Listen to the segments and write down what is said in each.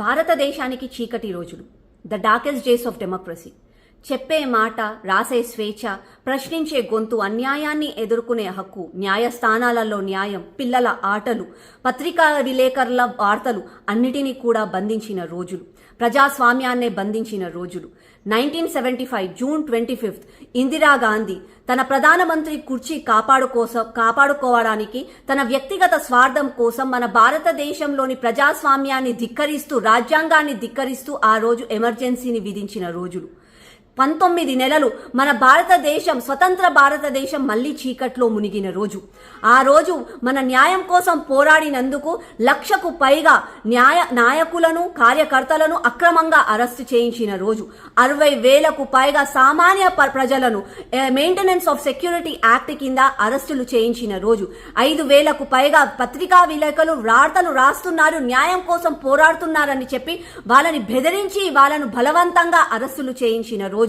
భారతదేశానికి చీకటి రోజులు. The darkest days of democracy చెప్పే మాట రాసే స్వేచ్ఛ ప్రశ్నించే గొంతు అన్యాయాన్ని ఎదుర్కొనే హక్కు న్యాయస్థానాలలో న్యాయం పిల్లల ఆటలు పత్రికా విలేకరుల వార్తలు అన్నిటినీ కూడా బంధించిన రోజులు. ప్రజాస్వామ్యాన్నే బంధించిన రోజులు. Nineteen seventy five June twenty fifth Indira Gandhi తన ప్రధానమంత్రి కుర్చీ కాపాడు కోసం కాపాడుకోవడానికి తన వ్యక్తిగత స్వార్థం కోసం మన భారతదేశంలోని ప్రజాస్వామ్యాన్ని ధిక్కరిస్తూ రాజ్యాంగాన్ని ధిక్కరిస్తూ ఆ రోజు ఎమర్జెన్సీని విధించిన రోజులు. పంతొమ్మిది నెలలు మన భారతదేశం స్వతంత్ర భారతదేశం మళ్ళీ చీకట్లో మునిగిన రోజు. ఆ రోజు మన న్యాయం కోసం పోరాడినందుకు లక్షకు పైగా న్యాయ నాయకులను కార్యకర్తలను అక్రమంగా అరెస్టు చేయించిన రోజు. అరవై వేలకు పైగా సామాన్య ప్రజలను మెయింటెనెన్స్ ఆఫ్ సెక్యూరిటీ యాక్ట్ కింద అరెస్టులు చేయించిన రోజు. ఐదు వేలకు పైగా పత్రికా విలేకరులు వార్తలు రాస్తున్నారు న్యాయం కోసం పోరాడుతున్నారని చెప్పి వాళ్ళని బెదిరించి వాళ్ళను బలవంతంగా అరెస్టులు చేయించిన రోజు.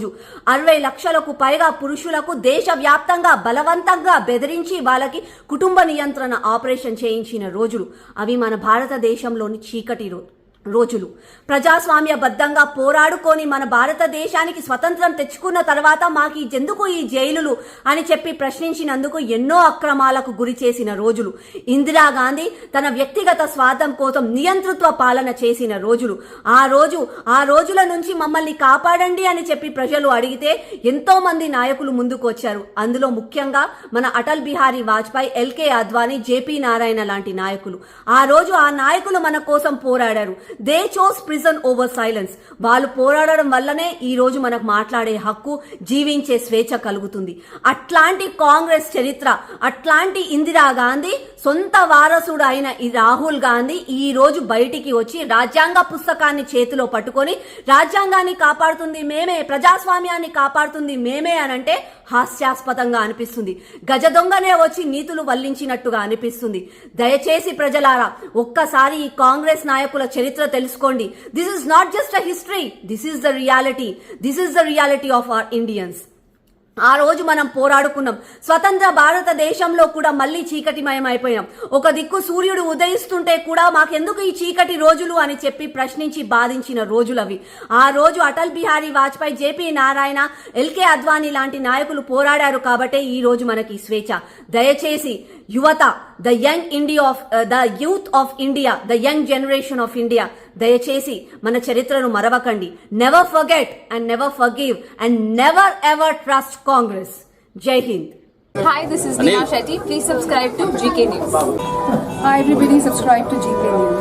అరవై లక్షలకు పైగా పురుషులకు దేశవ్యాప్తంగా బలవంతంగా బెదిరించి వాళ్ళకి కుటుంబ నియంత్రణ ఆపరేషన్ చేయించిన రోజులు. అవి మన భారతదేశంలోని చీకటి రోజు. రోజులు. ప్రజాస్వామ్యబద్ధంగా పోరాడుకొని మన భారతదేశానికి స్వతంత్రం తెచ్చుకున్న తర్వాత మాకు ఈ ఎందుకు ఈ జైలులు అని చెప్పి ప్రశ్నించినందుకు ఎన్నో అక్రమాలకు గురి చేసిన రోజులు. ఇందిరాగాంధీ తన వ్యక్తిగత స్వార్థం కోసం నియంతృత్వ పాలన చేసిన రోజులు. ఆ రోజు ఆ రోజుల నుంచి మమ్మల్ని కాపాడండి అని చెప్పి ప్రజలు అడిగితే ఎంతో మంది నాయకులు ముందుకు వచ్చారు. అందులో ముఖ్యంగా మన Atal Bihari Vajpayee L K Advani J P Narayan లాంటి నాయకులు. ఆ రోజు ఆ నాయకులు మన కోసం పోరాడారు. They chose prison over silence వాళ్ళు పోరాడడం వల్లనే ఈ రోజు మనకు మాట్లాడే హక్కు జీవించే స్వేచ్ఛ కలుగుతుంది. అట్లాంటి కాంగ్రెస్ చరిత్ర అట్లాంటి ఇందిరా గాంధీ సొంత వారసుడు అయిన ఈ రాహుల్ గాంధీ ఈ రోజు బయటికి వచ్చి రాజ్యాంగ పుస్తకాన్ని చేతిలో పట్టుకొని రాజ్యాంగాన్ని కాపాడుతుంది మేమే ప్రజాస్వామ్యాన్ని కాపాడుతుంది మేమే అనంటే హాస్యాస్పదంగా అనిపిస్తుంది. గజ దొంగనే వచ్చి నీతులు వల్లించినట్టుగా అనిపిస్తుంది. దయచేసి ప్రజలారా ఒక్కసారి ఈ కాంగ్రెస్ నాయకుల చరిత్ర తెలుసుకోండి. This is not just a history this is the reality this is the reality of our Indians ఆ రోజు మనం పోరాడుకున్నాం. స్వతంత్ర భారతదేశంలో కూడా మళ్ళీ చీకటిమయం అయిపోయాం ఒక దిక్కు సూర్యుడు ఉదయిస్తుంటే కూడా మాకెందుకు ఈ చీకటి రోజులు అని చెప్పి ప్రశ్నించి బాధించిన రోజులవి. ఆ రోజు Atal Bihari Vajpayee J P Narayan L K Advani లాంటి నాయకులు పోరాడారు కాబట్టే ఈ రోజు మనకి స్వేచ్ఛ. దయచేసి యువత the young India of the youth of India the young generation of India దయచేసి మన చరిత్రను మరవకండి never forget and never forgive and never ever trust Congress Jai Hind Hi, this is Neha Shetty. Please subscribe to GK News. Hi everybody, subscribe to GK News.